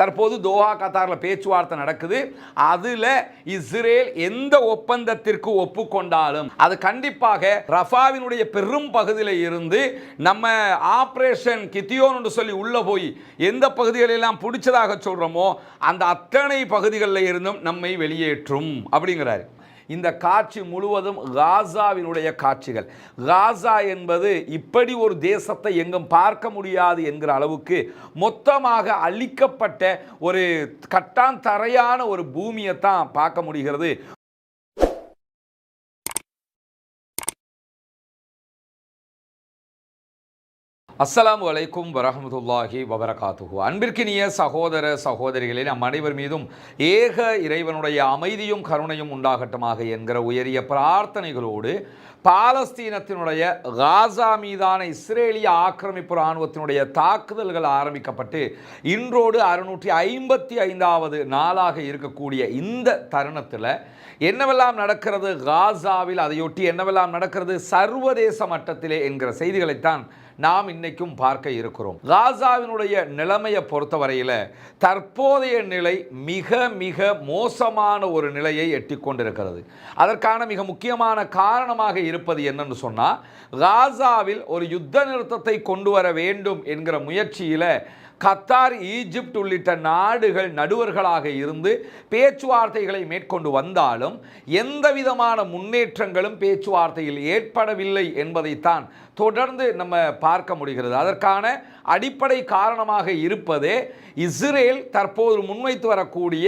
தற்போது தோஹா கத்தாரில் பேச்சுவார்த்தை நடக்குது. அதில் இஸ்ரேல் எந்த ஒப்பந்தத்திற்கு ஒப்புக்கொண்டாலும் அது கண்டிப்பாக ரஃபாவினுடைய பெரும் பகுதியில் இருந்து நம்ம ஆப்ரேஷன் கித்தியோன் என்று சொல்லி உள்ளே போய் எந்த பகுதிகளெல்லாம் பிடிச்சதாக சொல்கிறோமோ அந்த அத்தனை பகுதிகளில் இருந்தும் நம்மை வெளியேற்றும் அப்படிங்கிறாரு. இந்த காட்சி முழுவதும் காசாவினுடைய காட்சிகள். காசா என்பது இப்படி ஒரு தேசத்தை எங்கும் பார்க்க முடியாது என்கிற அளவுக்கு மொத்தமாக அழிக்கப்பட்ட ஒரு கட்டாந்தரையான ஒரு பூமியை தான் பார்க்க முடிகிறது. அஸ்லாம் வலைக்கும் வரஹமத்துல்லாஹி வபரகாத்துஹு. அன்பிற்கினிய சகோதர சகோதரிகளே நம் அனைவர் மீதும் ஏக இறைவனுடைய அமைதியும் கருணையும் உண்டாகட்டுமாக என்கிற உயரிய பிரார்த்தனைகளோடு பாலஸ்தீனத்தினுடைய காசா மீதான இஸ்ரேலிய ஆக்கிரமிப்பு இராணுவத்தினுடைய தாக்குதல்கள் ஆரம்பிக்கப்பட்டு இன்றோடு அறுநூற்றி ஐம்பத்தி ஐந்தாவது நாளாக இருக்கக்கூடிய இந்த தருணத்தில் என்னவெல்லாம் நடக்கிறது? காசாவில் அதையொட்டி என்னவெல்லாம் நடக்கிறது? சர்வதேச மட்டத்திலே என்கிற செய்திகளைத்தான் நாம் இன்னைக்கும் பார்க்க இருக்கிறோம். காசாவினுடைய நிலைமையை பொறுத்தவரையில் தற்போதைய நிலை மிக மிக மோசமான ஒரு நிலையை எட்டி கொண்டிருக்கிறது. அதற்கான மிக முக்கியமான காரணமாக இருப்பது என்னன்னு சொன்னால் காசாவில் ஒரு யுத்த நிறுத்தத்தை கொண்டு வர வேண்டும் என்கிற முயற்சியில் கத்தார் ஈஜிப்ட் உள்ளிட்ட நாடுகள் நடுவர்களாக இருந்து பேச்சுவார்த்தைகளை மேற்கொண்டு வந்தாலும் எந்த விதமான முன்னேற்றங்களும் பேச்சுவார்த்தையில் ஏற்படவில்லை என்பதைத்தான் தொடர்ந்து நம்ம பார்க்க முடிகிறது. அதற்கான அடிப்படை காரணமாக இருப்பதே இஸ்ரேல் தற்போது முன்வைத்து வரக்கூடிய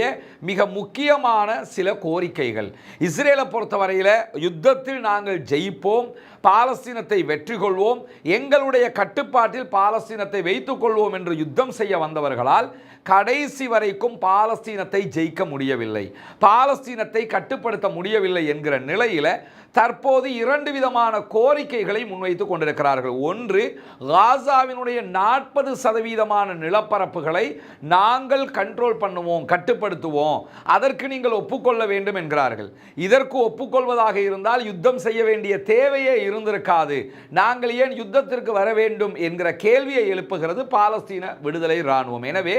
மிக முக்கியமான சில கோரிக்கைகள். இஸ்ரேலை பொறுத்தவரையில் யுத்தத்தில் நாங்கள் ஜெயிப்போம் பாலஸ்தீனத்தை வெற்றி கொள்வோம் எங்களுடைய கட்டுப்பாட்டில் பாலஸ்தீனத்தை வைத்துக் கொள்வோம் என்று யுத்தம் செய்ய வந்தவர்களால் கடைசி வரைக்கும் பாலஸ்தீனத்தை ஜெயிக்க முடியவில்லை. பாலஸ்தீனத்தை கட்டுப்படுத்த முடியவில்லை என்கிற நிலையில் தற்போது இரண்டு விதமான கோரிக்கைகளை முன்வைத்து கொண்டிருக்கிறார்கள். ஒன்று காசாவினுடைய நாற்பது சதவீதமான நிலப்பரப்புகளை நாங்கள் கண்ட்ரோல் பண்ணுவோம் கட்டுப்படுத்துவோம். அதற்கு நீங்கள் ஒப்புக்கொள்ள வேண்டும் என்கிறார்கள். இதற்கு ஒப்புக்கொள்வதாக இருந்தால் யுத்தம் செய்ய வேண்டிய தேவையே இருந்திருக்காது. நாங்கள் ஏன் யுத்தத்திற்கு வர வேண்டும் என்கிற கேள்வியை எழுப்புகிறது பாலஸ்தீன விடுதலை இராணுவம். எனவே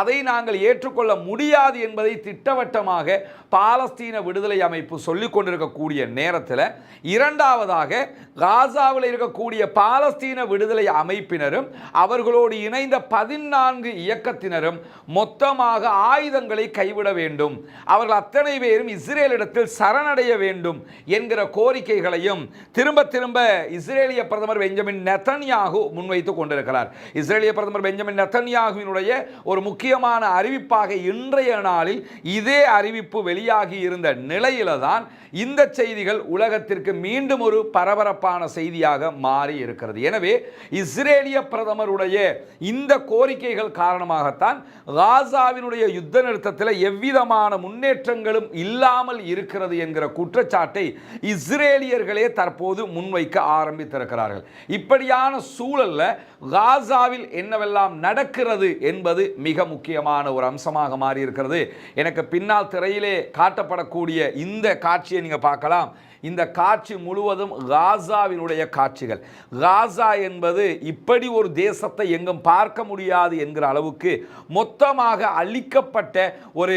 அதை நாங்கள் ஏற்றுக்கொள்ள முடியாது என்பதை திட்டவட்டமாக பாலஸ்தீன விடுதலை அமைப்பு சொல்லிக் கொண்டிருக்கக்கூடிய நேரத்தில் இரண்டாவதாக காசாவில் இருக்கக்கூடிய பாலஸ்தீன விடுதலை அமைப்பினரும் அவர்களோடு இணைந்த பதினான்கு இயக்கத்தினரும் மொத்தமாக ஆயுதங்களை கைவிட வேண்டும். அவர்கள் அத்தனை பேரும் இஸ்ரேலிடத்தில் சரணடைய வேண்டும் என்கிற கோரிக்கைகளையும் திரும்ப திரும்ப இஸ்ரேலிய பிரதமர் பெஞ்சமின் நெத்தன்யாகு முன்வைத்து கொண்டிருக்கிறார். இஸ்ரேலிய பிரதமர் பெஞ்சமின் நெத்தன்யாகுவினுடைய ஒரு முக்கியமான அறிவிப்பாக இன்றைய நாளில் இதே அறிவிப்பு வெளியாகி இருந்த நிலையில தான் இந்த செய்திகள் உலக உலகத்திற்கு மீண்டும் ஒரு பரபரப்பான செய்தியாக மாறி இருக்கிறது. எனவே இஸ்ரேலிய பிரதமருடைய இந்த கோரிக்கைகள் காரணமாகத்தான் காசாவினுடைய யுத்த நிறுத்தத்தில் எவ்விதமான முன்னேற்றங்களும் இல்லாமல் இருக்கிறது என்கிற குற்றச்சாட்டை இஸ்ரேலியர்களே தற்போது முன்வைக்க ஆரம்பித்திருக்கிறார்கள். இப்படியான சூழல்ல காசாவில் என்னவெல்லாம் நடக்கிறது என்பது மிக முக்கியமான ஒரு அம்சமாக மாறி இருக்கிறது. எனக்கு பின்னால் திரையிலே காட்டப்படக்கூடிய இந்த காட்சியை நீங்கள் பார்க்கலாம். இந்த காட்சி முழுவதும் காசாவினுடைய காட்சிகள். காசா என்பது இப்படி ஒரு தேசத்தை எங்கும் பார்க்க முடியாது என்கிற அளவுக்கு மொத்தமாக அழிக்கப்பட்ட ஒரு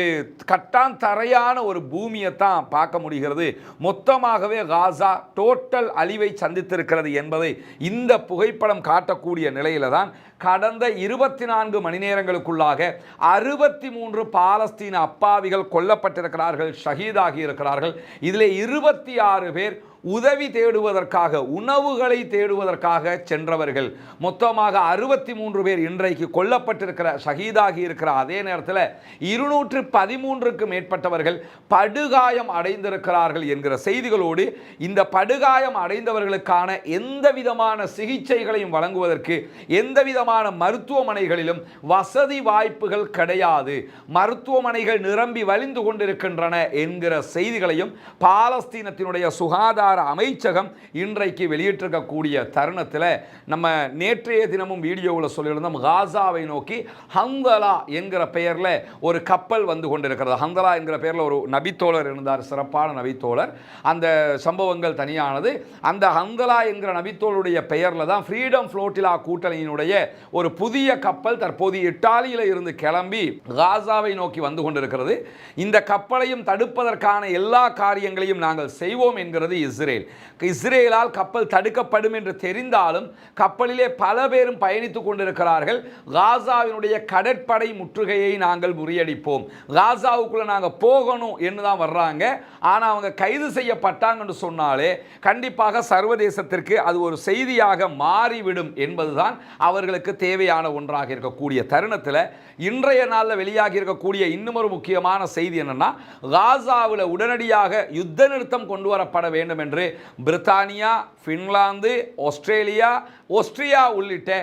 கட்டாந்தரையான ஒரு பூமியை தான் பார்க்க முடிகிறது. மொத்தமாகவே காசா டோட்டல் அழிவை சந்தித்திருக்கிறது என்பதை இந்த புகைப்படம் காட்டக்கூடிய நிலையில தான் கடந்த இருபத்தி நான்கு மணி நேரங்களுக்குள்ளாக அறுபத்தி மூன்று பாலஸ்தீன அப்பாவிகள் கொல்லப்பட்டிருக்கிறார்கள் ஷஹீதாகி இருக்கிறார்கள். இதில் இருபத்தி ஆறு பேர் உதவி தேடுவதற்காக உணவுகளை தேடுவதற்காக சென்றவர்கள். மொத்தமாக அறுபத்தி மூன்று பேர் இன்றைக்கு கொல்லப்பட்டிருக்கிற ஷஹீதாகி இருக்கிற அதே நேரத்தில் இருநூற்று பதிமூன்றுக்கு மேற்பட்டவர்கள் படுகாயம் அடைந்திருக்கிறார்கள் என்கிற செய்திகளோடு இந்த படுகாயம் அடைந்தவர்களுக்கான எந்த விதமான சிகிச்சைகளையும் வழங்குவதற்கு எந்த விதமான மருத்துவமனைகளிலும் வசதி வாய்ப்புகள் கிடையாது. மருத்துவமனைகள் நிரம்பி வழிந்து கொண்டிருக்கின்றன என்கிற செய்திகளையும் பாலஸ்தீனத்தினுடைய சுகாதார சுகாதார அமைச்சகம் இன்றைக்கு வெளியிட்டிருக்கக்கூடிய தருணத்தில் நம்ம நேற்றைய தினமும் வீடியோவில் சொல்லியிருந்தோம் காசாவை நோக்கி ஹந்தலா என்கிற பெயரில் ஒரு கப்பல் வந்து கொண்டிருக்கிறது. ஹந்தலா என்கிற பெயரில் ஒரு நபித்தோழர் இருந்தார் சிறப்பான நபித்தோழர். அந்த சம்பவங்கள் தனியானது. அந்த ஹந்தலா என்கிற நபித்தோளுடைய பெயரில் தான் ஃப்ரீடம் ஃப்ளோட்டிலா கூட்டணியினுடைய ஒரு புதிய கப்பல் தற்போது இட்டாலியில் இருந்து கிளம்பி காசாவை நோக்கி வந்து கொண்டிருக்கிறது. இந்த கப்பலையும் தடுப்பதற்கான எல்லா காரியங்களையும் நாங்கள் செய்வோம் என்கிறது இஸ்ரேல் இஸ்ரேலால் கப்பல் தடுக்கப்படும் என்று தெரிந்தாலும் கப்பலிலே பல பேரும் பயணித்துக் கொண்டிருக்கிறார்கள். காசாவினுடைய கடற்படை முற்றுகையை நாங்கள் முறியடிப்போம். காசாவுக்குள்ளே நாங்கள் போகணும் என்று தான் வர்றாங்க. ஆனால் அவங்க கைது செய்யப்பட்டாங்கன்னு சொன்னாலே கண்டிப்பாக சர்வதேசத்திற்கு அது ஒரு செய்தியாக மாறிவிடும் என்பதுதான் அவர்களுக்கு தேவையான ஒன்றாக இருக்கக்கூடிய தருணத்தில் இன்றைய நாளில் வெளியாகி இருக்கக்கூடிய இன்னும் ஒரு முக்கியமான செய்தி என்னன்னா காசாவில் உடனடியாக யுத்த நிறுத்தம் கொண்டு வரப்பட வேண்டும் என்று பிரித்தானியா பின்லாந்து ஆஸ்திரேலியா ஆஸ்திரியா உள்ளிட்ட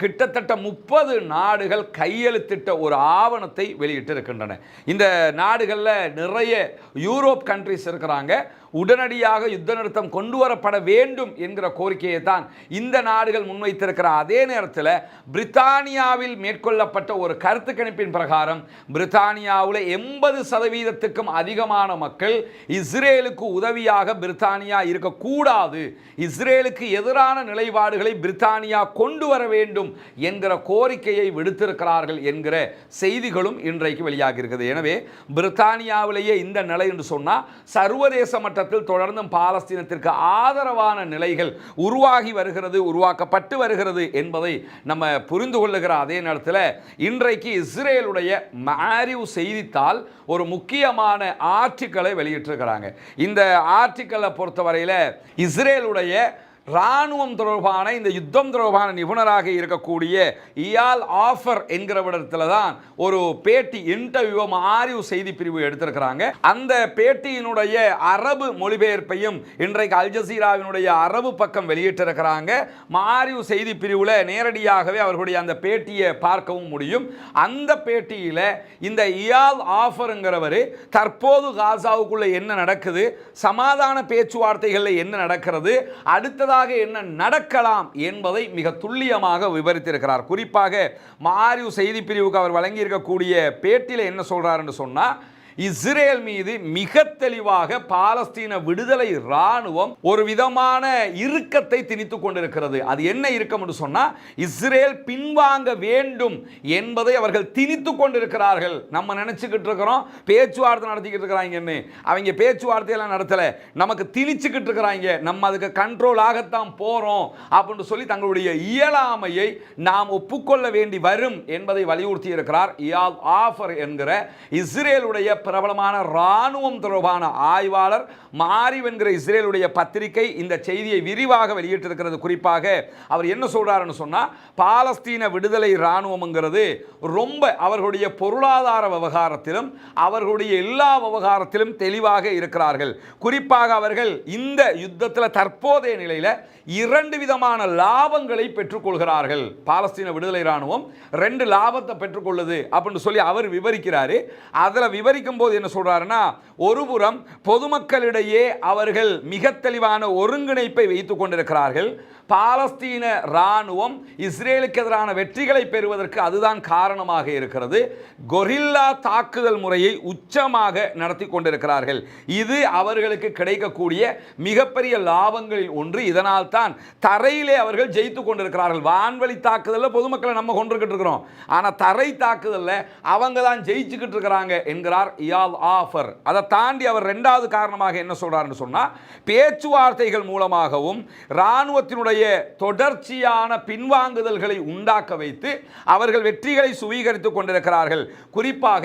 கிட்டத்தட்ட முப்பது நாடுகள் கையெழுத்திட்ட ஒரு ஆவணத்தை வெளியிட்டிருக்கின்றன. இந்த நாடுகளில் நிறைய யூரோப் கண்ட்ரிஸ் இருக்கிறாங்க. உடனடியாக யுத்த நிறுத்தம் கொண்டு வரப்பட வேண்டும் என்கிற கோரிக்கையை தான் இந்த நாடுகள் முன்வைத்திருக்கிற அதே நேரத்தில் பிரித்தானியாவில் மேற்கொள்ளப்பட்ட ஒரு கருத்து கணிப்பின் பிரகாரம் பிரித்தானியாவில் எண்பது சதவீதத்துக்கும் அதிகமான மக்கள் இஸ்ரேலுக்கு உதவியாக பிரித்தானியா இருக்கக்கூடாது இஸ்ரேலுக்கு எதிரான நிலைப்பாடுகளை பிரித்தானியா கொண்டு வர வேண்டும் என்கிற கோரிக்கையை விடுத்திருக்கிறார்கள் என்கிற செய்திகளும் இன்றைக்கு வெளியாகி இருக்குது. எனவே பிரித்தானியாவிலேயே இந்த நிலை என்று சொன்னால் சர்வதேச மட்டத்தில் தொடர்ந்தும் பாலஸ்தீனத்திற்கு ஆதரவான நிலைகள் உருவாகி வருகிறது உருவாக்கப்பட்டு வருகிறது என்பதை நம்ம புரிந்து கொள்ளுகிற அதே நேரத்தில் இன்றைக்கு இஸ்ரேலுடைய மாரிவ் செய்தித்தாள் ஒரு முக்கியமான ஆர்டிக்கலை வெளியிட்டிருக்கிறாங்க. இந்த ஆர்டிக்கலை பொறுத்தவரையில் இஸ்ரேலுடைய இராணுவம் தொடர்பான இந்த யுத்தம் தொடர்பான நிபுணராக இருக்கக்கூடிய இயால் ஆஃபர் என்கிறவிடத்தில் தான் ஒரு பேட்டி இன்டர்வியூ ஆரிவ் செய்தி பிரிவு எடுத்திருக்கிறாங்க. அந்த பேட்டியினுடைய அரபு மொழிபெயர்ப்பையும் இன்றைக்கு அல் ஜசீராவினுடைய அரபு பக்கம் வெளியிட்டிருக்கிறாங்க. மாரிவ் செய்தி பிரிவில் நேரடியாகவே அவர்களுடைய அந்த பேட்டியை பார்க்கவும் முடியும். அந்த பேட்டியில் இந்த இயால் ஆஃபருங்கிறவர் தற்போது காசாவுக்குள்ளே என்ன நடக்குது சமாதான பேச்சுவார்த்தைகளில் என்ன நடக்கிறது அடுத்ததாக அடுத்ததாக என்ன நடக்கலாம் என்பதை மிக துல்லியமாக விவரித்திருக்கிறார். குறிப்பாக மாரியு செய்தி பிரிவுக்கு அவர் வழங்கியிருக்கக்கூடிய பேட்டியில் என்ன சொல்றாருன்னு சொன்னால் இஸ்ரேல் மீது மிக தெளிவாக பாலஸ்தீன விடுதலை இராணுவம் ஒரு விதமான இறுக்கத்தை திணித்து கொண்டிருக்கிறது. அது என்ன இறுக்கம் என்று சொன்னால் இஸ்ரேல் பின்வாங்க வேண்டும் என்பதை அவர்கள் திணித்து கொண்டிருக்கிறார்கள். நம்ம நினச்சிக்கிட்டு இருக்கிறோம் பேச்சுவார்த்தை நடத்திக்கிட்டு இருக்கிறாங்கன்னு அவங்க பேச்சுவார்த்தையெல்லாம் நடத்தலை. நமக்கு திணிச்சுக்கிட்டு இருக்கிறாங்க. நம்ம அதுக்கு கண்ட்ரோல் ஆகத்தான் போகிறோம் அப்படின்னு சொல்லி தங்களுடைய இயலாமையை நாம் ஒப்புக்கொள்ள வேண்டி வரும் என்பதை வலியுறுத்தி இருக்கிறார். இயால் ஆஃபர் என்கிற இஸ்ரேலுடைய பிரபலமான இராணுவம் தொடர்பான ஆய்வாளர் மாரிவ் என்கிற இஸ்ரேலுடைய பத்திரிகை இந்த செய்தியை விரிவாக வெளியிட்டிருக்கிறது. குறிப்பாக அவர் என்ன சொல்கிறாருன்னு சொன்னால் பாலஸ்தீன விடுதலை இராணுவம்ங்கிறது ரொம்ப அவர்களுடைய பொருளாதார விவகாரத்திலும் அவர்களுடைய எல்லா விவகாரத்திலும் தெளிவாக இருக்கிறார்கள். குறிப்பாக அவர்கள் இந்த யுத்தத்தில் தற்போதைய நிலையில் இரண்டு விதமான லாபங்களை பெற்றுக்கொள்கிறார்கள். பாலஸ்தீன விடுதலை இராணுவம் ரெண்டு லாபத்தை பெற்றுக்கொள்ளுது அப்படின்னு சொல்லி அவர் விவரிக்கிறாரு. அதில் விவரிக்கும் போது என்ன சொல்கிறாருன்னா ஒருபுறம் பொதுமக்களிடையே அவர்கள் மிக தெளிவான ஒருங்கிணைப்பை வைத்துக் கொண்டிருக்கிறார்கள் பாலஸ்தீன இராணுவம் இஸ்ரேலுக்கு எதிரான வெற்றிகளை பெறுவதற்கு அதுதான் காரணமாக இருக்கிறது. கொரில்லா தாக்குதல் முறையை உச்சமாக நடத்தி கொண்டிருக்கிறார்கள். இது அவர்களுக்கு கிடைக்கக்கூடிய மிகப்பெரிய லாபங்களில் ஒன்று. இதனால் தான் தரையிலே அவர்கள் ஜெயித்து கொண்டிருக்கிறார்கள். வான்வழி தாக்குதலில் பொதுமக்களை நம்ம கொண்டிருக்கிட்டு இருக்கிறோம். ஆனால் தரை தாக்குதலில் அவங்க தான் ஜெயிச்சுக்கிட்டு இருக்கிறாங்க என்கிறார் இயால் ஆஃபர். அதை தாண்டி அவர் ரெண்டாவது காரணமாக என்ன சொல்கிறார்னு சொன்னால் பேச்சுவார்த்தைகள் மூலமாகவும் இராணுவத்தினுடைய தொடர்ச்சியான பின்வாங்குதல்களை உண்டாக்க வைத்து அவர்கள் வெற்றிகளை சுவீகரித்துக் கொண்டிருக்கிறார்கள். குறிப்பாக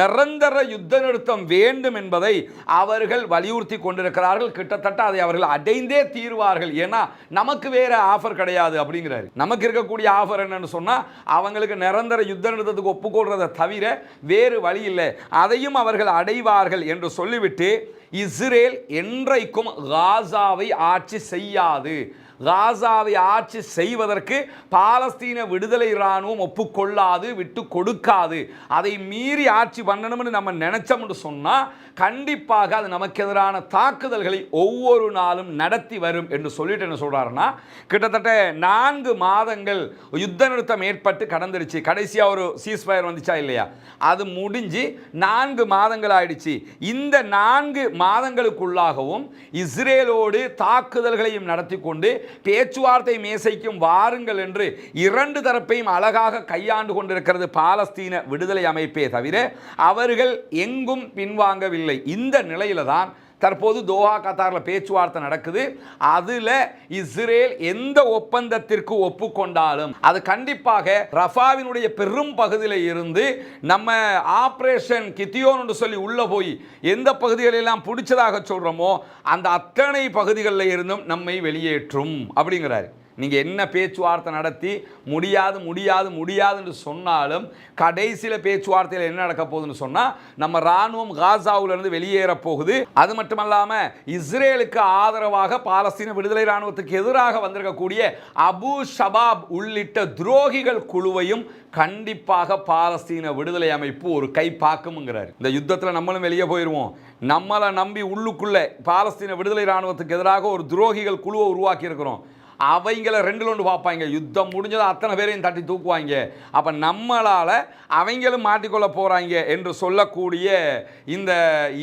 நிரந்தர யுத்த நிறுத்தம் வேண்டும் என்பதை அவர்கள் வலியுறுத்தி கொண்டிருக்கிறார்கள். கிட்டத்தட்ட அதை அவர்கள் அடைந்தே தீர்வார்கள். ஏன்னா நமக்கு வேற ஆஃபர் கிடையாது அப்படிங்கிறாரு. நமக்கு இருக்கக்கூடிய ஆஃபர் என்னன்னு சொன்னா அவங்களுக்கு நிரந்தர யுத்த நிறுத்தத்துக்கு ஒப்புக்கொள்றதை தவிர வேறு வழி இல்லை. அதையும் அவர்கள் அடைவார்கள் என்று சொல்லிவிட்டு இஸ்ரேல் என்றைக்கும் காசாவை ஆட்சி செய்யாது. காசாவை ஆட்சி செய்வதற்கு பாலஸ்தீன விடுதலை இராணுவம் ஒப்புக்கொள்ளாது விட்டு கொடுக்காது. அதை மீறி ஆட்சி பண்ணணும்னு நம்ம நினைச்சோம்னு சொன்னால் கண்டிப்பாக அது நமக்கு எதிரான தாக்குதல்களை ஒவ்வொரு நாளும் நடத்தி வரும் என்று சொல்லிட்டு என்ன சொல்கிறாருன்னா கிட்டத்தட்ட நான்கு மாதங்கள் யுத்த நிறுத்தம் ஏற்பட்டு கடந்துருச்சு. கடைசியாக ஒரு சீஸ்ஃபயர் வந்துச்சா இல்லையா? அது முடிஞ்சு நான்கு மாதங்கள் ஆயிடுச்சு. இந்த நான்கு மாதங்களுக்குள்ளாகவும் இஸ்ரேலோடு தாக்குதல்களையும் நடத்தி கொண்டு பேச்சுவார்த்தை மேசைக்கும் வாருங்கள் என்று இரண்டு தரப்பையும் அழகாக கையாண்டு கொண்டிருக்கிறது பாலஸ்தீன விடுதலை அமைப்பே தவிர அவர்கள் எங்கும் பின்வாங்கவில்லை. இல்லை. இந்த நிலையில தான் தற்போது தோஹா கத்தாரில் பேச்சுவார்த்தை நடக்குது. அதில் இஸ்ரேல் எந்த ஒப்பந்தத்திற்கு ஒப்புக்கொண்டாலும் அது கண்டிப்பாக ரஃபாவினுடைய பெரும் பகுதியில் இருந்து நம்ம ஆப்ரேஷன் கித்தியோன்னு சொல்லி உள்ளே போய் எந்த பகுதிகளெல்லாம் பிடிச்சதாக சொல்கிறோமோ அந்த அத்தனை பகுதிகளில் இருந்தும் நம்மை வெளியேற்றும் அப்படிங்கிறாரு. நீங்கள் என்ன பேச்சுவார்த்தை நடத்தி முடியாது முடியாது முடியாதுன்னு சொன்னாலும் கடைசியில் பேச்சுவார்த்தையில் என்ன நடக்க போகுதுன்னு சொன்னால் நம்ம இராணுவம் காசாவிலிருந்து வெளியேற போகுது. அது மட்டுமல்லாமல் இஸ்ரேலுக்கு ஆதரவாக பாலஸ்தீன விடுதலை இராணுவத்துக்கு எதிராக வந்திருக்கக்கூடிய அபு ஷபாப் உள்ளிட்ட துரோகிகள் குழுவையும் கண்டிப்பாக பாலஸ்தீன விடுதலை அமைப்பு ஒரு கை பார்க்கும்ங்கிறார். இந்த யுத்தத்தில் நம்மளும் வெளியே போயிடுவோம் நம்மளை நம்பி உள்ளுக்குள்ளே பாலஸ்தீன விடுதலை இராணுவத்துக்கு எதிராக ஒரு துரோகிகள் குழுவை உருவாக்கி இருக்கிறோம் அவங்கள ரெண்டு ஒன்று பார்ப்பாங்க. யுத்தம் முடிஞ்சதை அத்தனை பேரையும் தட்டி தூக்குவாங்க. அப்போ நம்மளால் அவங்களும் மாட்டிக்கொள்ள போகிறாங்க என்று சொல்லக்கூடிய இந்த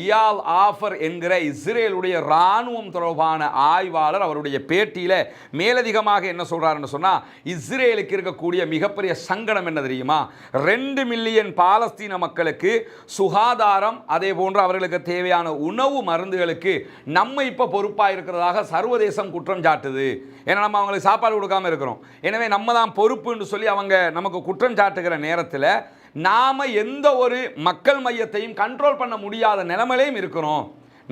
இயால் ஆஃபர் என்கிற இஸ்ரேலுடைய இராணுவம் தொடர்பான ஆய்வாளர் அவருடைய பேட்டியில் மேலதிகமாக என்ன சொல்கிறாருன்னு சொன்னால் இஸ்ரேலுக்கு இருக்கக்கூடிய மிகப்பெரிய சங்கடம் என்ன தெரியுமா? ரெண்டு மில்லியன் பாலஸ்தீன மக்களுக்கு சுகாதாரம் அதே போன்று அவர்களுக்கு தேவையான உணவு மருந்துகளுக்கு நம்ம இப்போ பொறுப்பாக இருக்கிறதாக சர்வதேசம் குற்றம் சாட்டுது. ஏன்னா நம்ம அவங்களுக்கு சாப்பாடு கொடுக்காம இருக்கிறோம். எனவே நம்ம தான் பொறுப்புன்னு சொல்லி அவங்க நமக்கு குற்றம் சாட்டுகிற நேரத்தில் நாம் எந்த ஒரு மக்கள் மையத்தையும் கண்ட்ரோல் பண்ண முடியாத நிலைமையிலையும் இருக்கிறோம்.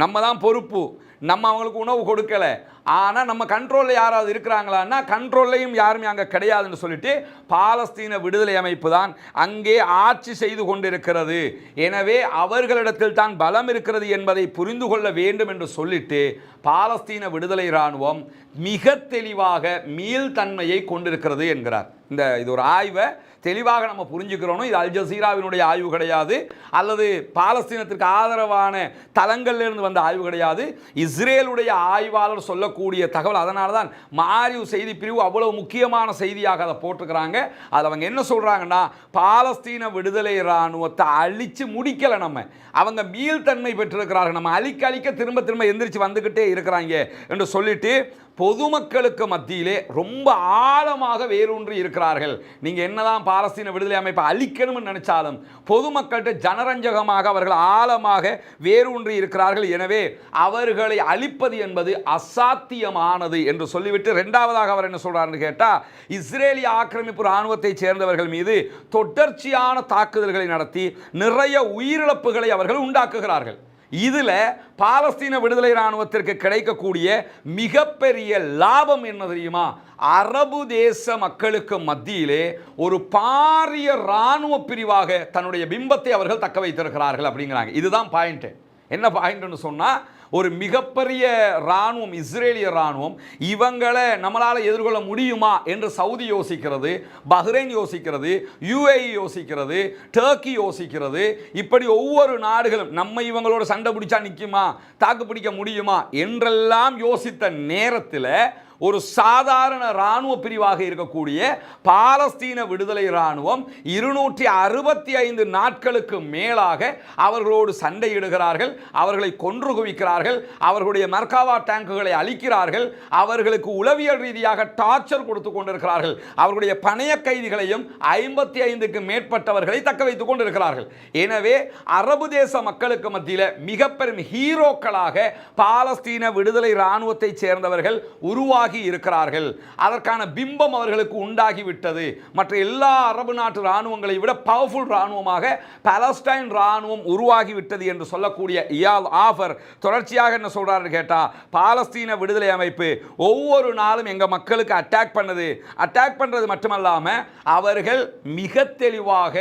நம்ம தான் பொறுப்பு. நம்ம அவங்களுக்கு உணவு கொடுக்கலை. ஆனால் நம்ம கண்ட்ரோலில் யாராவது இருக்கிறாங்களான்னா கண்ட்ரோல்லையும் யாருமே அங்கே கிடையாதுன்னு சொல்லிட்டு பாலஸ்தீன விடுதலை அமைப்பு தான் அங்கே ஆட்சி செய்து கொண்டிருக்கிறது. எனவே அவர்களிடத்தில் தான் பலம் இருக்கிறது என்பதை புரிந்து கொள்ள வேண்டும் என்று சொல்லிட்டு பாலஸ்தீன விடுதலை இராணுவம் மிக தெளிவாக மீள்தன்மையை கொண்டிருக்கிறது என்கிறார். இந்த இது ஒரு ஆய்வை தெளிவாக நம்ம புரிஞ்சுக்கிறோம் இது அல் ஜசீராவினுடைய ஆய்வு கிடையாது. அல்லது பாலஸ்தீனத்திற்கு ஆதரவான தளங்களிலிருந்து வந்த ஆய்வு கிடையாது. இஸ்ரேலுடைய ஆய்வாளர் சொல்லக்கூடிய தகவல் அதனால தான் மாரிவ் செய்தி பிரிவு அவ்வளவு முக்கியமான செய்தியாக அதை போட்டிருக்கிறாங்க. அதில் அவங்க என்ன சொல்கிறாங்கன்னா பாலஸ்தீன விடுதலை இராணுவத்தை அழித்து முடிக்கலை நம்ம. அவங்க மீள்தன்மை பெற்றிருக்கிறார்கள். நம்ம அழிக்க அழிக்க திரும்ப திரும்ப எந்திரிச்சு வந்துக்கிட்டே இருக்கிறாங்க என்று சொல்லிட்டு பொதுமக்களுக்கு மத்தியிலே ரொம்ப ஆழமாக வேரூன்றி இருக்கிறார்கள். நீங்கள் என்னதான் பாலஸ்தீன விடுதலை அமைப்பை அழிக்கணும்னு நினைச்சாலும் பொதுமக்கள்கிட்ட ஜனரஞ்சகமாக அவர்கள் ஆழமாக வேரூன்றி இருக்கிறார்கள். எனவே அவர்களை அழிப்பது என்பது அசாத்தியமானது என்று சொல்லிவிட்டு ரெண்டாவதாக அவர் என்ன சொல்கிறார்னு கேட்டால் இஸ்ரேலிய ஆக்கிரமிப்பு இராணுவத்தைச் சேர்ந்தவர்கள் மீது தொடர்ச்சியான தாக்குதல்களை நடத்தி நிறைய உயிரிழப்புகளை அவர்கள் உண்டாக்குகிறார்கள். இதில் பாலஸ்தீன விடுதலை இராணுவத்திற்கு கிடைக்கக்கூடிய மிகப்பெரிய லாபம் என்ன தெரியுமா? அரபு தேச மக்களுக்கு மத்தியிலே ஒரு பாரிய இராணுவ பிரிவாக தன்னுடைய பிம்பத்தை அவர்கள் தக்க வைத்திருக்கிறார்கள் அப்படிங்கிறாங்க. இதுதான் பாயிண்ட்டு என்ன பாயிண்ட்னு சொன்னால் ஒரு மிகப்பெரிய இராணுவம் இஸ்ரேலிய இராணுவம் இவங்களை நம்மளால் எதிர்கொள்ள முடியுமா என்று சவுதி யோசிக்கிறது பஹ்ரைன் யோசிக்கிறது யுஏஇ யோசிக்கிறது டர்க்கி யோசிக்கிறது. இப்படி ஒவ்வொரு நாடுகளும் நம்ம இவங்களோட சண்டை பிடிச்சா நிற்குமா தாக்கு பிடிக்க முடியுமா என்றெல்லாம் யோசித்த நேரத்தில் ஒரு சாதாரண இராணுவ பிரிவாக இருக்கக்கூடிய பாலஸ்தீன விடுதலை இராணுவம் இருநூற்றி அறுபத்தி ஐந்து நாட்களுக்கு மேலாக அவர்களோடு சண்டையிடுகிறார்கள் அவர்களை கொன்று குவிக்கிறார்கள் அவர்களுடைய மர்காவா டேங்குகளை அழிக்கிறார்கள் அவர்களுக்கு உளவியல் ரீதியாக டார்ச்சர் கொடுத்து கொண்டிருக்கிறார்கள் அவர்களுடைய பணைய கைதிகளையும் ஐம்பத்தி ஐந்துக்கு மேற்பட்டவர்களை தக்க வைத்துக் கொண்டிருக்கிறார்கள். எனவே அரபு தேச மக்களுக்கு மத்தியில் மிக பெரும் ஹீரோக்களாக பாலஸ்தீன விடுதலை இராணுவத்தைச் சேர்ந்தவர்கள் உருவாகி இருக்கிறார்கள். அதற்கான பிம்பம் அவர்களுக்கு உண்டாகிவிட்டது. மற்ற எல்லா அரபு நாட்டு இராணுவங்களை விட பவர்ஃபுல் இராணுவமாக பாலஸ்டைன் இராணுவம் உருவாகிவிட்டது என்று சொல்லக்கூடிய இயால் ஆஃபர் தொடர்ச்சியாக என்ன சொல்றாரு கேட்டால் பாலஸ்தீன விடுதலை அமைப்பு ஒவ்வொரு நாளும் எங்கள் மக்களுக்கு அட்டாக் பண்ணுது. அட்டாக் பண்ணுறது மட்டுமல்லாமல் அவர்கள் மிக தெளிவாக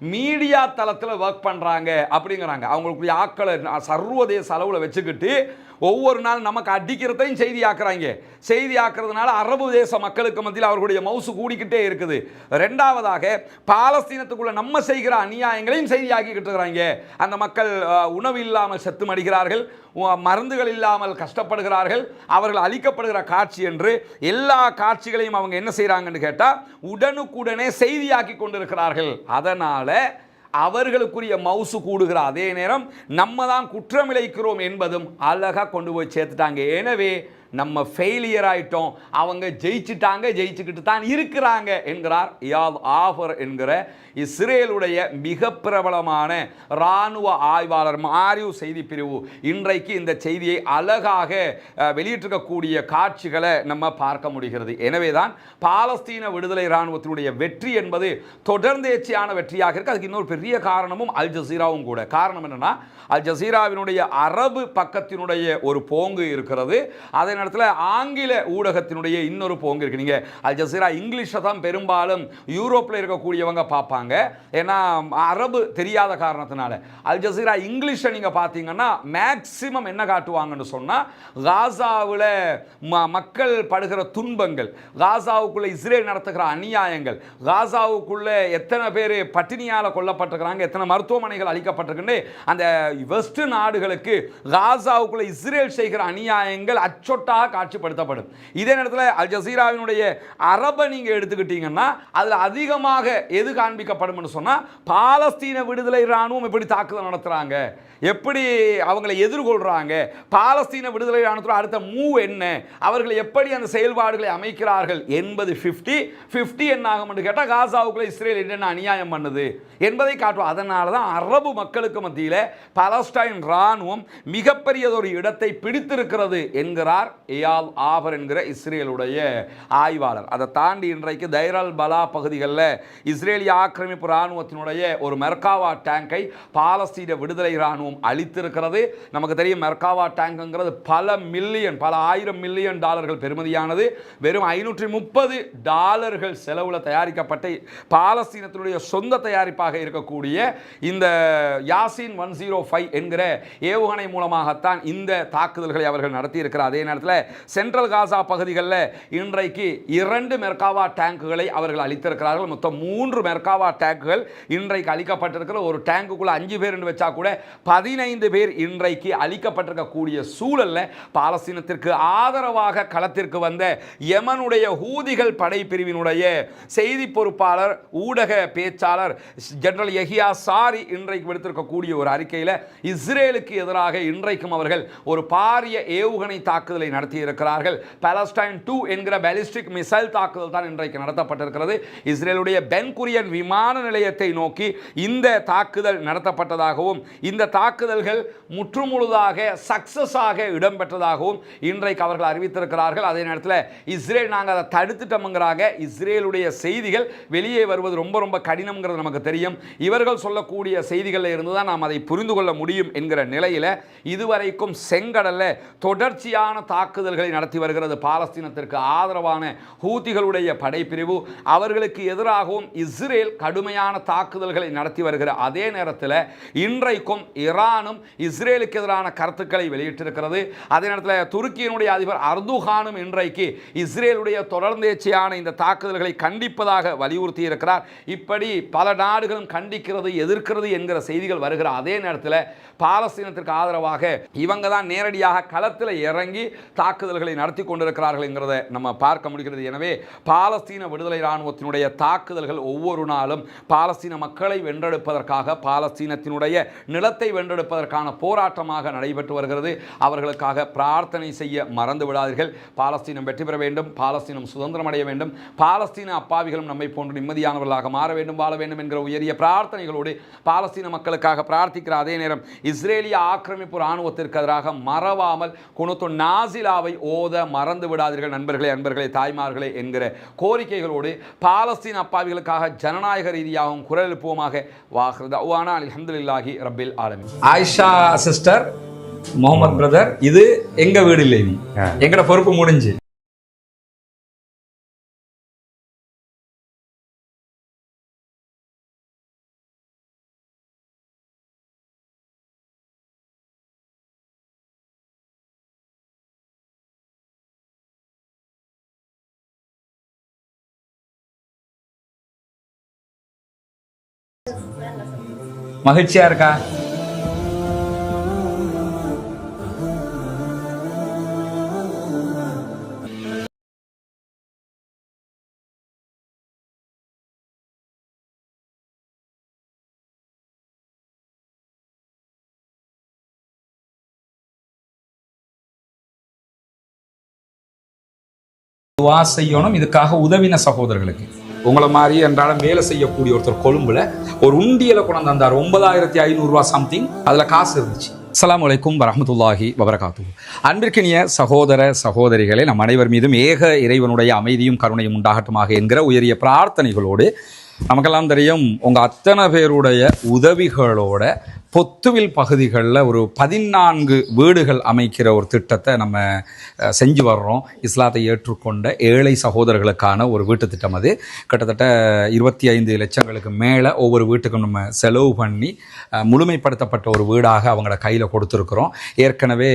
மீடியா தளத்தில் ஒர்க் பண்ணுறாங்க அப்படிங்கிறாங்க. அவங்களுக்குரிய ஆட்களை சர்வதேச அளவில் வச்சுக்கிட்டு ஒவ்வொரு நாள் நமக்கு அடிக்கிறதையும் செய்தி ஆக்குறாங்க. செய்தி ஆக்குறதுனால அரபு தேச மக்களுக்கு மத்தியில் அவர்களுடைய மவுசு கூடிக்கிட்டே இருக்குது. ரெண்டாவதாக பாலஸ்தீனத்துக்குள்ள நம்ம செய்கிற அநியாயங்களையும் செய்தியாக்கிக்கிட்டு இருக்கிறாங்க. அந்த மக்கள் உணவு இல்லாமல் செத்து மடிகிறார்கள் மருந்துகள் இல்லாமல் கஷ்டப்படுகிறார்கள் அவர்கள் அழிக்கப்படுகிற காட்சி என்று எல்லா காட்சிகளையும் அவங்க என்ன செய்கிறாங்கன்னு கேட்டால் உடனுக்குடனே செய்தியாக்கி கொண்டிருக்கிறார்கள். அதனால் அவர்களுக்குரிய மவுசு கூடுகிற அதே நேரம் நம்ம தான் குற்றமிழைக்கிறோம் என்பதும் அழகாக கொண்டு போய் சேர்த்துட்டாங்க. எனவே நம்ம ஃபெயிலியர் ஆயிட்டோம். அவங்க ஜெயிச்சுட்டாங்க ஜெயிச்சுக்கிட்டு தான் இருக்கிறாங்க என்கிறார் யாவ் ஆஃபர் என்கிற இஸ்ரேலுடைய மிக பிரபலமான இராணுவ ஆய்வாளர் மாரியு செய்தி பிரிவு. இன்றைக்கு இந்த செய்தியை அழகாக வெளியிட்டிருக்கக்கூடிய காட்சிகளை நம்ம பார்க்க முடிகிறது. எனவே தான் பாலஸ்தீன விடுதலை இராணுவத்தினுடைய வெற்றி என்பது தொடர்ந்தேச்சியான வெற்றியாக இருக்கு. அதுக்கு இன்னொரு பெரிய காரணமும் அல் ஜசீராவும் கூட. காரணம் என்னன்னா அல் ஜசீராவினுடைய அரபு பக்கத்தினுடைய ஒரு போங்கு இருக்கிறது. அதே நேரத்தில் ஆங்கில ஊடகத்தினுடைய இன்னொரு போங்கு இருக்கு. நீங்கள் அல் ஜசீரா இங்கிலீஷை தான் பெரும்பாலும் யூரோப்பில் இருக்கக்கூடியவங்க பார்ப்பாங்க. ஏன்னா அரபு தெரியாத காரணத்தினால. அல் ஜசீரா இங்கிலீஷை நீங்கள் பார்த்தீங்கன்னா மேக்சிமம் என்ன காட்டுவாங்கன்னு சொன்னா காசாவில் ம- மக்கள் படுகிற துன்பங்கள் காசாவுக்குள்ளே இஸ்ரேல் நடத்துகிற அநியாயங்கள் காசாவுக்குள்ளே எத்தனை பேர் பட்டினியால் கொல்லப்பட்டிருக்கிறாங்க எத்தனை மருத்துவமனைகள் அளிக்கப்பட்டிருக்குன்னு அந்த வெஸ்ட் நாடுகளுக்கு காசாவுக்குள்ளே இஸ்ரேல் செய்கிற அநியாயங்கள் அச்சொட்டாக காட்சிப்படுத்தப்படும். இதே நேரத்தில் அல் ஜசீராவினுடைய அரபை நீங்கள் எடுத்துக்கிட்டீங்கன்னா அதில் அதிகமாக எது காண்பிக்கப்படும்னு சொன்னால் பாலஸ்தீன விடுதலை இராணுவம் எப்படி தாக்குதல் நடத்துகிறாங்க எப்படி அவங்களை எதிர்கொள்கிறாங்க பாலஸ்தீன விடுதலை ராணுவத்தில் அடுத்த மூவ் என்ன? அவர்கள் எப்படி அந்த செயல்பாடுகளை அமைக்கிறார்கள் என்பது 50 50 என்ன ஆகும் என்று கேட்டால் காசாவுக்குள்ளே இஸ்ரேல் என்னென்ன அநியாயம் பண்ணுது என்பதை காட்டுவோம். அதனால தான் அரபு மக்களுக்கு மத்தியில் பலஸ்டைன் இராணுவம் மிகப்பெரியதொரு இடத்தை பிடித்திருக்கிறது என்கிறார் ஏயால் ஆபர் என்கிற இஸ்ரேலுடைய ஆய்வாளர். அதை தாண்டி இன்றைக்கு தைரல் பலா பகுதிகளில் இஸ்ரேலிய ஆக்கிரமிப்பு இராணுவத்தினுடைய ஒரு மெர்காவா டேங்கை பாலஸ்தீன விடுதலை இராணுவம் அளித்திருக்கிறது நமக்கு தெரியும் மெர்காவா டேங்குங்கிறது பல மில்லியன் பல ஆயிரம் மில்லியன் டாலர்கள் பெறுமதியானது. வெறும் ஐநூற்றி முப்பது டாலர்கள் செலவில் தயாரிக்கப்பட்ட பாலஸ்தீனத்தினுடைய சொந்த தயாரிப்பாக இருக்கக்கூடிய இந்த யாசின் ஒன் ஜீரோ ஃபைவ் என்கிற ஏவுகணை மூலமாகத்தான் இந்த தாக்குதல்களை அவர்கள் நடத்தியிருக்கிறார். அதே நேரத்தில் சென்ட்ரல் காசா பகுதிகளில் இன்றைக்கு இரண்டு மெர்காவா டேங்குகளை அவர்கள் அளித்திருக்கிறார்கள் மொத்தம் மூன்று மெர்காவா டேங்குகள் இன்றைக்கு அளிக்கப்பட்டிருக்கிற ஒரு டேங்குக்குள்ள அஞ்சு பேர் வச்சா கூட பதினைந்து பேர் இன்றைக்கு அளிக்கப்பட்டிருக்கக்கூடிய சூழலில் பாலஸ்தீனத்திற்கு ஆதரவாக களத்திற்கு வந்த யமனுடைய ஹூதிகள் படைப்பிரிவினுடைய செய்தி பொறுப்பாளர் ஊடக பேச்சாளர் ஜெனரல் எஹியா சாரி இன்றைக்கு விடுத்திருக்கக்கூடிய ஒரு அறிக்கையில் இஸ்ரேலுக்கு எதிராக இன்றைக்கும் அவர்கள் ஒரு பாரிய ஏவுகணை தாக்குதலை நடத்தியிருக்கிறார்கள். பாலஸ்டைன் டூ என்கிற பாலிஸ்டிக் மிசைல் தாக்குதல் தான் இன்றைக்கு நடத்தப்பட்டிருக்கிறது. இஸ்ரேலுடைய பென்குரியன் விமான நிலையத்தை நோக்கி இந்த தாக்குதல் நடத்தப்பட்டதாகவும் இந்த தாக்குதல்கள் முற்றுமுழுதாக சக்சஸாக இடம்பெற்றதாகவும் இன்றைக்கு அவர்கள் அறிவித்திருக்கிறார்கள். அதே நேரத்தில் இஸ்ரேல் நாங்கள் அதை தடுத்துட்டோம்ங்கிறாங்க. இஸ்ரேலுடைய செய்திகள் வெளியே வருவது ரொம்ப ரொம்ப கடினம்ங்கிறது நமக்கு தெரியும். இவர்கள் சொல்லக்கூடிய செய்திகளில் இருந்து தான் நாம் அதை புரிந்து கொள்ள முடியும் என்கிற நிலையில் இதுவரைக்கும் செங்கடலில் தொடர்ச்சியான தாக்குதல்களை நடத்தி வருகிறது பாலஸ்தீனத்திற்கு ஆதரவான ஹூத்திகளுடைய படைப்பிரிவு. அவர்களுக்கு எதிராகவும் இஸ்ரேல் கடுமையான தாக்குதல்களை நடத்தி வருகிற அதே நேரத்தில் இன்றைக்கும் ஈரானும் இஸ்ரேலுக்கு எதிரான கருத்துக்களை வெளியிட்டிருக்கிறது. அதே நேரத்தில் துருக்கியினுடைய அதிபர் அர்துகானும் இன்றைக்கு இஸ்ரேலுடைய தொடர்ந்தேச்சியான இந்த தாக்குதல்களை கண்டிப்பதாக வலியுறுத்தி இருக்கிறார் இப்படி பல நாடுகளும் கண்டிக்கிறது எதிர்க்கிறது என்கிற செய்திகள் வருகிற அதே நேரத்தில் பாலஸ்தீனத்திற்கு ஆதரவாக இவங்க தான் நேரடியாக களத்தில் இறங்கி தாக்குதல்களை நடத்தி கொண்டிருக்கிறார்கள் என்கிறத நம்ம பார்க்க முடிகிறது. எனவே பாலஸ்தீன விடுதலை இராணுவத்தினுடைய தாக்குதல்கள் ஒவ்வொரு நாளும் பாலஸ்தீன மக்களை வென்றெடுப்பதற்காக பாலஸ்தீனத்தினுடைய நிலத்தை வென்றெடுப்பதற்கான போராட்டமாக நடைபெற்று வருகிறது. அவர்களுக்காக பிரார்த்தனை செய்ய மறந்து விடாதீர்கள். பாலஸ்தீனம் வெற்றி பெற வேண்டும். பாலஸ்தீனம் சுதந்திரம் அடைய வேண்டும். பாலஸ்தீன அப்பாவிகளும் நம்மை போன்று நிம்மதியானவர்களாக மாற வேண்டும் வாழ வேண்டும் என்கிற உயரிய பிரார்த்தனைகளோடு பாலஸ்தீன மக்களுக்காக பிரார்த்திக்கிற அதே நேரம் இஸ்ரேலிய ஆக்கிரமிப்பு இராணுவத்திற்கு எதிராக மறவாமல் குணத்து நாசிலாவை ஓத மறந்து விடாதீர்கள். நண்பர்களே அன்பர்களே தாய்மார்களே என்கிற கோரிக்கைகளோடு பாலஸ்தீன அப்பாவிகளுக்காக ஜனநாயக ரீதியாகவும் குரல் எழுப்புவோமாக. வாஹ்ரதா வானா ரபில் ரப்பில் ஆயிஷா சிஸ்டர் முகமது பிரதர் இது எங்க வீடு இல்லை எங்கட பொறுப்பு முடிஞ்சு. மகிழ்ச்சியா இருக்கா? துவா செய்யணும். இதுக்காக உதவின சகோதரர்களுக்கு. உங்களை மாதிரி என்றாலும் வேலை செய்யக்கூடிய ஒருத்தர் கொழும்புல ஒரு உண்டியலை கொண்டு வந்தார். ஒன்பதாயிரத்தி ஐநூறுரூவா சம்திங் அதில் காசு இருந்துச்சு. அஸ்லாம் வலைக்கும் வரமத்துல்லாஹி வபரகாத்து அன்பிற்கினிய சகோதர சகோதரிகளே நம் அனைவர் மீதும் ஏக இறைவனுடைய அமைதியும் கருணையும் உண்டாகட்டுமாக என்கிற உயரிய பிரார்த்தனைகளோடு நமக்கெல்லாம் தெரியும் உங்கள் அத்தனை பேருடைய உதவிகளோட பொத்துவில் பகுதிகளில் ஒரு பதினான்கு வீடுகள் அமைக்கிற ஒரு திட்டத்தை நம்ம செஞ்சு வர்றோம். இஸ்லாத்தை ஏற்றுக்கொண்ட ஏழை சகோதரர்களுக்கான ஒரு வீட்டு திட்டம் அது. கிட்டத்தட்ட இருபத்தி ஐந்து லட்சங்களுக்கு மேலே ஒவ்வொரு வீட்டுக்கும் நம்ம செலவு பண்ணி முழுமைப்படுத்தப்பட்ட ஒரு வீடாக அவங்களோட கையில் கொடுத்துருக்குறோம். ஏற்கனவே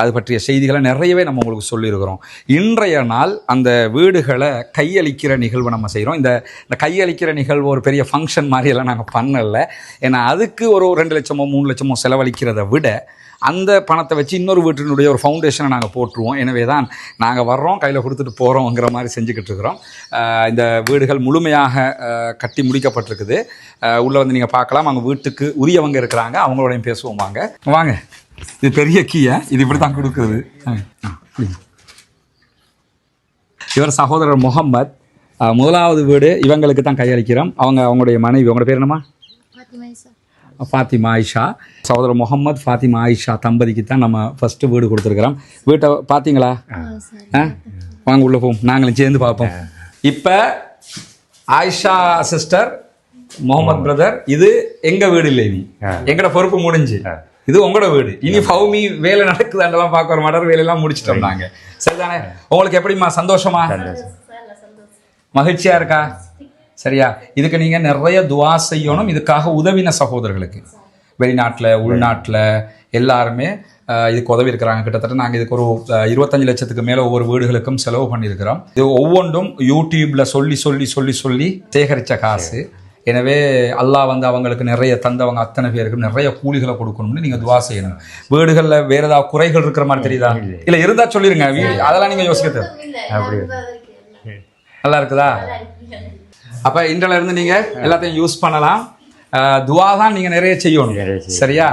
அது பற்றிய செய்திகளை நிறையவே நம்ம உங்களுக்கு சொல்லியிருக்கிறோம். இன்றைய நாள் அந்த வீடுகளை கையளிக்கிற நிகழ்வு நம்ம செய்கிறோம் இந்த இந்த கையளிக்கிற நிகழ்வு ஒரு பெரிய ஃபங்க்ஷன் மாதிரியெல்லாம் நாங்கள் பண்ணலை. ஏன்னா அதுக்கு ஒரு ரெண்டு லட்சம் மூணு லட்சமோ செலவழிக்கிறத விட அந்த பணத்தை வச்சு இன்னொரு வீட்டினுடைய ஒரு ஃபவுண்டேஷனை நாங்கள் போட்டுருவோம். எனவே தான் நாங்கள் வர்றோம் கையில் கொடுத்துட்டு போகிறோங்கிற மாதிரி செஞ்சுக்கிட்டு இருக்கிறோம். இந்த வீடுகள் முழுமையாக கட்டி முடிக்கப்பட்டிருக்குது. உள்ளே உள்ள வந்து நீங்கள் பார்க்கலாம். அவங்க வீட்டுக்கு உரியவங்க இருக்கிறாங்க. அவங்களோடையும் பேசுவோம் வாங்க. வாங்க. இது பெரிய கீயை. இது இப்படி தான் கொடுக்குறது இவர் சகோதரர் முகம்மத். முதலாவது வீடு இவங்களுக்கு தான் கையளிக்கிறோம். அவங்க அவங்களுடைய மனைவி. அவங்களோட பேர் என்னம்மா? ஃபாத்திமா ஆயிஷா. சகோதரர் முகம்மது ஃபாத்திமா ஆயிஷா தம்பதிக்கு தான் நம்ம ஃபஸ்ட்டு வீடு கொடுத்துருக்குறோம். வீட்டை பார்த்தீங்களா ஆ. வாங்க உள்ள போவோம். நாங்களும் சேர்ந்து பார்ப்போம். இப்போ ஆயிஷா சிஸ்டர் முகமது பிரதர் இது எங்க வீடு இல்லை இனி எங்கட பொறுப்பு முடிஞ்சு. இது உங்களோட வீடு. இனி ஃபவுமி வேலை நடக்குதாண்டெல்லாம் பார்க்குற மாட்டர். வேலையெல்லாம் முடிச்சிட்டோம் நாங்க. சரிதானே? உங்களுக்கு எப்படிம்மா? சந்தோஷமா. மகிழ்ச்சியா இருக்கா? சரியா? இதுக்கு நீங்க நிறைய துவா செய்யணும். இதுக்காக உதவின சகோதரர்களுக்கு. வெளிநாட்டுல உள்நாட்டுல எல்லாருமே இதுக்கு உதவி இருக்கிறாங்க. கிட்டத்தட்ட நாங்கள் இதுக்கு ஒரு இருபத்தஞ்சு லட்சத்துக்கு மேலே ஒவ்வொரு வீடுகளுக்கும் செலவு பண்ணியிருக்கிறோம். இது ஒவ்வொன்றும் யூடியூப்ல சொல்லி சொல்லி சொல்லி சொல்லி சேகரித்த காசு. எனவே அல்லாஹ் வந்து அவங்களுக்கு நிறைய தந்தவங்க அத்தனை பேருக்கும் நிறைய கூலிகளை கொடுக்கணும்னு நீங்க துவா செய்யணும். வீடுகள்ல வேற ஏதாவது குறைகள் இருக்கிற மாதிரி தெரியுதா? இல்ல இருந்தா சொல்லிருங்க. வீடு அதெல்லாம் நீங்க யோசிக்க தேவை நல்லா இருக்குதா? அப்ப இன்றைல இருந்து நீங்க எல்லாத்தையும் யூஸ் பண்ணலாம். துவா தான் நீங்க நிறைய செய்யணும். சரியா?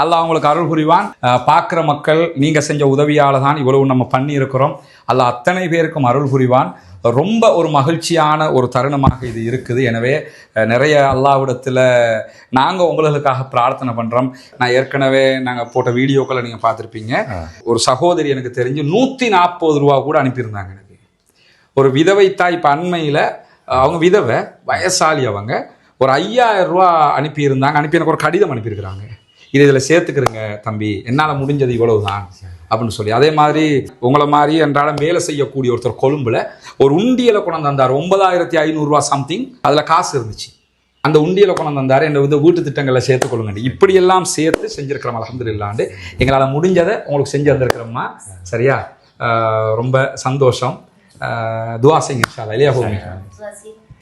அல்லாஹ் உங்களுக்கு அருள் புரிவான். பார்க்கிற மக்கள் நீங்க செஞ்ச உதவியால தான் இவ்வளவு நம்ம பண்ணி இருக்கிறோம் அல்லாஹ் அத்தனை பேருக்கும் அருள் புரிவான். ரொம்ப ஒரு மகிழ்ச்சியான ஒரு தருணமாக இது இருக்குது. எனவே நிறைய அல்லாவிடத்தில் நாங்கள் உங்களுக்காக பிரார்த்தனை பண்ணுறோம் நான் ஏற்கனவே நாங்கள் போட்ட வீடியோக்களை நீங்கள் பார்த்துருப்பீங்க. ஒரு சகோதரி எனக்கு தெரிஞ்சு நூற்றி நாற்பது ரூபா கூட அனுப்பியிருந்தாங்க எனக்கு. ஒரு விதவை தாய் இப்போ அண்மையில் அவங்க விதவை வயசாளி அவங்க. ஒரு ஐயாயிரம் ரூபா அனுப்பியிருந்தாங்க. அனுப்பி எனக்கு ஒரு கடிதம் அனுப்பியிருக்கிறாங்க. இது இதில் சேர்த்துக்கிறேங்க தம்பி. என்னால் முடிஞ்சது இவ்வளவு தான் அப்படின்னு சொல்லி. அதே மாதிரி உங்களை மாதிரி என்றாலும் வேலை செய்யக்கூடிய ஒருத்தர் கொழும்புல ஒரு உண்டியலை கொண்டு வந்தார். ஒன்பதாயிரத்தி ஐநூறுரூவா சம்திங் அதில் காசு இருந்துச்சு. அந்த உண்டியலை கொண்டு வந்தார். என்னை வந்து வீட்டு திட்டங்களில் சேர்த்துக்கொள்ளுங்க இப்படியெல்லாம் சேர்த்து செஞ்சுருக்கிறோம். அலமது இல்லாண்டு எங்களால் முடிஞ்சதை உங்களுக்கு செஞ்சு வந்திருக்கிறோம்மா சரியா? ரொம்ப சந்தோஷம். ஆஹ் துவா செய்யுங்க இன்ஷா அல்லாஹ்.